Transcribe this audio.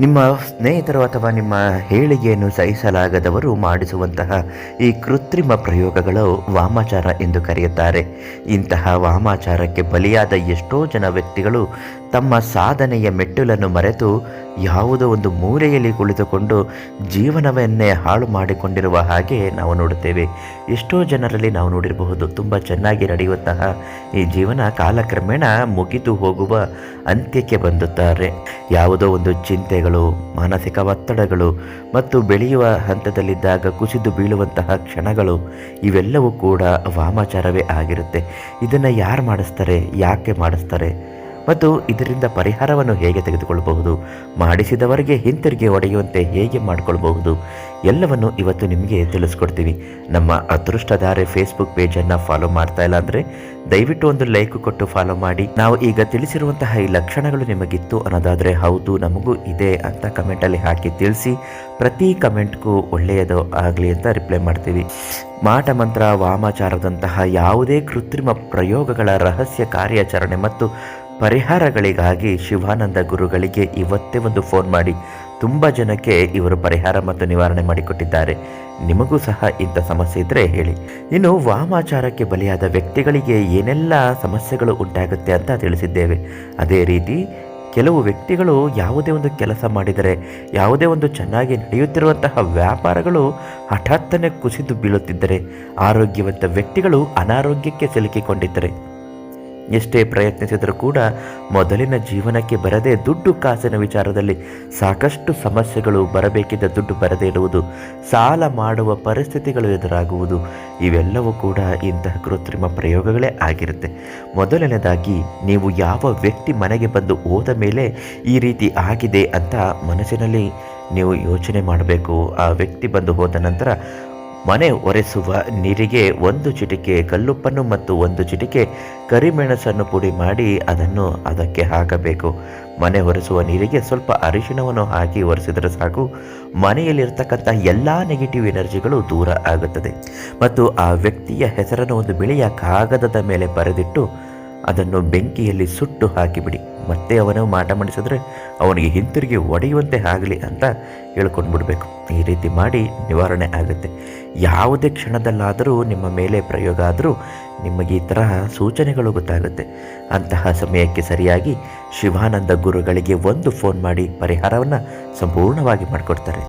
ನಿಮ್ಮ ಸ್ನೇಹಿತರು ಅಥವಾ ನಿಮ್ಮ ಹೇಳಿಗೆಯನ್ನು ಸಹಿಸಲಾಗದವರು ಮಾಡಿಸುವಂತಹ ಈ ಕೃತ್ರಿಮ ಪ್ರಯೋಗಗಳು ವಾಮಾಚಾರ ಎಂದು ಕರೆಯುತ್ತಾರೆ. ಇಂತಹ ವಾಮಾಚಾರಕ್ಕೆ ಬಲಿಯಾದ ಎಷ್ಟೋ ಜನ ವ್ಯಕ್ತಿಗಳು ತಮ್ಮ ಸಾಧನೆಯ ಮೆಟ್ಟಿಲನ್ನು ಮರೆತು ಯಾವುದೋ ಒಂದು ಮೂಲೆಯಲ್ಲಿ ಕುಳಿತುಕೊಂಡು ಜೀವನವನ್ನೇ ಹಾಳು ಮಾಡಿಕೊಂಡಿರುವ ಹಾಗೆ ನಾವು ನೋಡುತ್ತೇವೆ. ಎಷ್ಟೋ ಜನರಲ್ಲಿ ನಾವು ನೋಡಿರಬಹುದು, ತುಂಬ ಚೆನ್ನಾಗಿ ನಡೆಯುವಂತಹ ಈ ಜೀವನ ಕಾಲಕ್ರಮೇಣ ಮುಗಿದು ಹೋಗುವ ಅಂತ್ಯಕ್ಕೆ ಬಂದುತ್ತಾರೆ. ಯಾವುದೋ ಒಂದು ಚಿಂತೆಗಳು, ಮಾನಸಿಕ ಒತ್ತಡಗಳು ಮತ್ತು ಬೆಳೆಯುವ ಹಂತದಲ್ಲಿದ್ದಾಗ ಕುಸಿದು ಬೀಳುವಂತಹ ಕ್ಷಣಗಳು, ಇವೆಲ್ಲವೂ ಕೂಡ ವಾಮಾಚಾರವೇ ಆಗಿರುತ್ತೆ. ಇದನ್ನು ಯಾರು ಮಾಡಿಸ್ತಾರೆ, ಯಾಕೆ ಮಾಡಿಸ್ತಾರೆ? ಮತ್ತು ಇದರಿಂದ ಪರಿಹಾರವನ್ನು ಹೇಗೆ ತೆಗೆದುಕೊಳ್ಳಬಹುದು? ಮಾಡಿಸಿದವರಿಗೆ ಹಿಂತಿರುಗಿ ಒಡೆಯುವಂತೆ ಹೇಗೆ ಮಾಡಿಕೊಳ್ಬಹುದು ಎಲ್ಲವನ್ನು ಇವತ್ತು ನಿಮಗೆ ತಿಳಿಸ್ಕೊಡ್ತೀವಿ. ನಮ್ಮ ಅದೃಷ್ಟಧಾರೆ ಫೇಸ್ಬುಕ್ ಪೇಜನ್ನು ಫಾಲೋ ಮಾಡ್ತಾ ಇಲ್ಲ ಅಂದರೆ ದಯವಿಟ್ಟು ಒಂದು ಲೈಕ್ ಕೊಟ್ಟು ಫಾಲೋ ಮಾಡಿ. ನಾವು ಈಗ ತಿಳಿಸಿರುವಂತಹ ಈ ಲಕ್ಷಣಗಳು ನಿಮಗಿತ್ತು ಅನ್ನೋದಾದರೆ ಹೌದು, ನಮಗೂ ಇದೆ ಅಂತ ಕಮೆಂಟಲ್ಲಿ ಹಾಕಿ ತಿಳಿಸಿ. ಪ್ರತಿ ಕಮೆಂಟ್ಗೂ ಒಳ್ಳೆಯದು ಆಗಲಿ ಅಂತ ರಿಪ್ಲೈ ಮಾಡ್ತೀವಿ. ಮಾಟ ಮಂತ್ರ, ವಾಮಾಚಾರದಂತಹ ಯಾವುದೇ ಕೃತ್ರಿಮ ಪ್ರಯೋಗಗಳ ರಹಸ್ಯ ಕಾರ್ಯಾಚರಣೆ ಮತ್ತು ಪರಿಹಾರಗಳಿಗಾಗಿ ಶಿವಾನಂದ ಗುರುಗಳಿಗೆ ಇವತ್ತೇ ಒಂದು ಫೋನ್ ಮಾಡಿ ತುಂಬ ಜನಕ್ಕೆ ಇವರು ಪರಿಹಾರ ಮತ್ತು ನಿವಾರಣೆ ಮಾಡಿಕೊಟ್ಟಿದ್ದಾರೆ. ನಿಮಗೂ ಸಹ ಇಂಥ ಸಮಸ್ಯೆ ಇದ್ದರೆ ಹೇಳಿ. ಇನ್ನು ವಾಮಾಚಾರಕ್ಕೆ ಬಲಿಯಾದ ವ್ಯಕ್ತಿಗಳಿಗೆ ಏನೆಲ್ಲ ಸಮಸ್ಯೆಗಳು ಉಂಟಾಗುತ್ತೆ ಅಂತ ತಿಳಿಸಿದ್ದೇವೆ. ಅದೇ ರೀತಿ ಕೆಲವು ವ್ಯಕ್ತಿಗಳು ಯಾವುದೇ ಒಂದು ಕೆಲಸ ಮಾಡಿದರೆ, ಯಾವುದೇ ಒಂದು ಚೆನ್ನಾಗಿ ನಡೆಯುತ್ತಿರುವಂತಹ ವ್ಯಾಪಾರಗಳು ಹಠಾತ್ತನೆ ಕುಸಿದು ಬೀಳುತ್ತಿದ್ದರೆ, ಆರೋಗ್ಯವಂತ ವ್ಯಕ್ತಿಗಳು ಅನಾರೋಗ್ಯಕ್ಕೆ ಸಿಲುಕಿಕೊಂಡಿದ್ದರೆ ಎಷ್ಟೇ ಪ್ರಯತ್ನಿಸಿದರೂ ಕೂಡ ಮೊದಲಿನ ಜೀವನಕ್ಕೆ ಬರದೆ ದುಡ್ಡು ಕಾಸಿನ ವಿಚಾರದಲ್ಲಿ ಸಾಕಷ್ಟು ಸಮಸ್ಯೆಗಳು ಬರಬೇಕಿದ್ದ ದುಡ್ಡು ಬರದೇ ಇರುವುದು, ಸಾಲ ಮಾಡುವ ಪರಿಸ್ಥಿತಿಗಳು ಎದುರಾಗುವುದು, ಇವೆಲ್ಲವೂ ಕೂಡ ಇಂತಹ ಕೃತ್ರಿಮ ಪ್ರಯೋಗಗಳೇ ಆಗಿರುತ್ತೆ. ಮೊದಲನೇದಾಗಿ ನೀವು ಯಾವ ವ್ಯಕ್ತಿ ಮನೆಗೆ ಬಂದು ಹೋದ ಮೇಲೆ ಈ ರೀತಿ ಆಗಿದೆ ಅಂತ ಮನಸ್ಸಿನಲ್ಲಿ ನೀವು ಯೋಚನೆ ಮಾಡಬೇಕು. ಆ ವ್ಯಕ್ತಿ ಬಂದು ಹೋದ ನಂತರ ಮನೆ ಒರೆಸುವ ನೀರಿಗೆ ಒಂದು ಚಿಟಿಕೆ ಕಲ್ಲುಪ್ಪನ್ನು ಮತ್ತು ಒಂದು ಚಿಟಿಕೆ ಕರಿಮೆಣಸನ್ನು ಪುಡಿ ಮಾಡಿ ಅದನ್ನು ಅದಕ್ಕೆ ಹಾಕಬೇಕು. ಮನೆ ಒರೆಸುವ ನೀರಿಗೆ ಸ್ವಲ್ಪ ಅರಿಶಿಣವನ್ನು ಹಾಕಿ ಒರೆಸಿದರೆ ಸಾಕು. ಮನೆಯಲ್ಲಿರ್ತಕ್ಕಂಥ ಎಲ್ಲ ನೆಗೆಟಿವ್ ಎನರ್ಜಿಗಳು ದೂರ ಆಗುತ್ತದೆ. ಮತ್ತು ಆ ವ್ಯಕ್ತಿಯ ಹೆಸರನ್ನು ಒಂದು ಬಿಳಿಯ ಕಾಗದದ ಮೇಲೆ ಬರೆದಿಟ್ಟು ಅದನ್ನು ಬೆಂಕಿಯಲ್ಲಿ ಸುಟ್ಟು ಹಾಕಿಬಿಡಿ. ಮತ್ತೆ ಅವನು ಮಾಟ ಮಾಡಿಸಿದ್ರೆ ಅವನಿಗೆ ಹಿಂತಿರುಗಿ ಒಡೆಯುವಂತೆ ಆಗಲಿ ಅಂತ ಹೇಳ್ಕೊಂಡು ಬಿಡಬೇಕು ಈ ರೀತಿ ಮಾಡಿ ನಿವಾರಣೆ ಆಗುತ್ತೆ. ಯಾವುದೇ ಕ್ಷಣದಲ್ಲಾದರೂ ನಿಮ್ಮ ಮೇಲೆ ಪ್ರಯೋಗ ಆದರೂ ನಿಮಗೆ ಈ ತರಹ ಸೂಚನೆಗಳು ಗೊತ್ತಾಗುತ್ತೆ. ಅಂತಹ ಸಮಯಕ್ಕೆ ಸರಿಯಾಗಿ ಶಿವಾನಂದ ಗುರುಗಳಿಗೆ ಒಂದು ಫೋನ್ ಮಾಡಿ ಪರಿಹಾರವನ್ನು ಸಂಪೂರ್ಣವಾಗಿ ಮಾಡಿಕೊಡ್ತಾರೆ.